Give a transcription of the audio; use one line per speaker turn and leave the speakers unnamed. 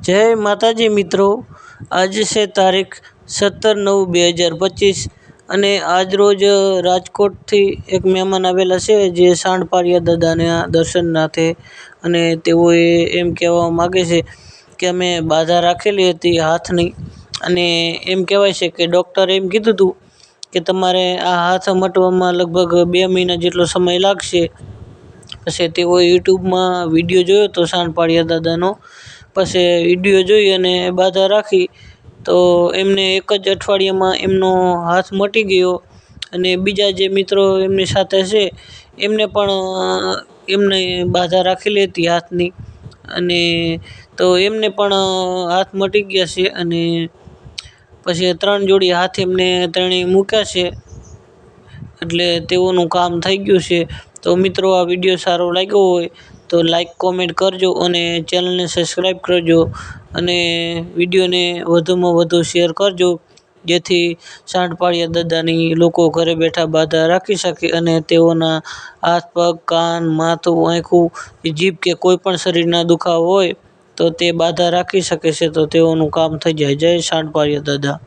જય માતાજી મિત્રો, આજે છે તારીખ સત્તર નવ બે હજાર પચીસ અને આજ રોજ રાજકોટથી એક મહેમાન આવેલા છે જે સાંડપાળિયા દાદાના દર્શનાર્થે અને તેઓએ એમ કહેવા માગે છે કે અમે બાધા રાખેલી હતી હાથની અને એમ કહેવાય છે કે ડૉક્ટરે એમ કીધું હતું કે તમારે આ હાથ મટવામાં લગભગ બે મહિના જેટલો સમય લાગશે. પછી તેઓએ યુટ્યુબમાં વીડિયો જોયો હતો સાંડપાળિયા દાદાનો પછી વીડિયો જોઈ અને બાધા રાખી, તો એમને એક જ અઠવાડિયામાં એમનો હાથ મટી ગયો. અને બીજા જે મિત્રો એમની સાથે છે, એમને પણ એમને બાધા રાખેલી હતી હાથની. અને તો એમને પણ હાથ મટી ગયા છે અને પછી ત્રણ જોડી હાથ એમને ત્રણેય મૂક્યા છે. એટલે તેઓનું કામ થઈ ગયું છે. તો મિત્રો, આ વીડિયો સારો લાગ્યો હોય તો લાઈક કોમેન્ટ કરજો અને ચેનલને સબસ્ક્રાઈબ કરજો અને વિડીયોને વધુમાં વધુ શેર કરજો, જેથી સાંઢપાળિયા દાદાની લોકો ઘરે બેઠા બાધા રાખી શકે અને તેઓના હાથ, પગ, કાન, માથું, આંખું, જીભ કે કોઈ પણ શરીરના દુખાવો હોય તો તે બાધા રાખી શકે છે તો તેઓનું કામ થઈ જાય. જય સાંઠપાળિયા દાદા.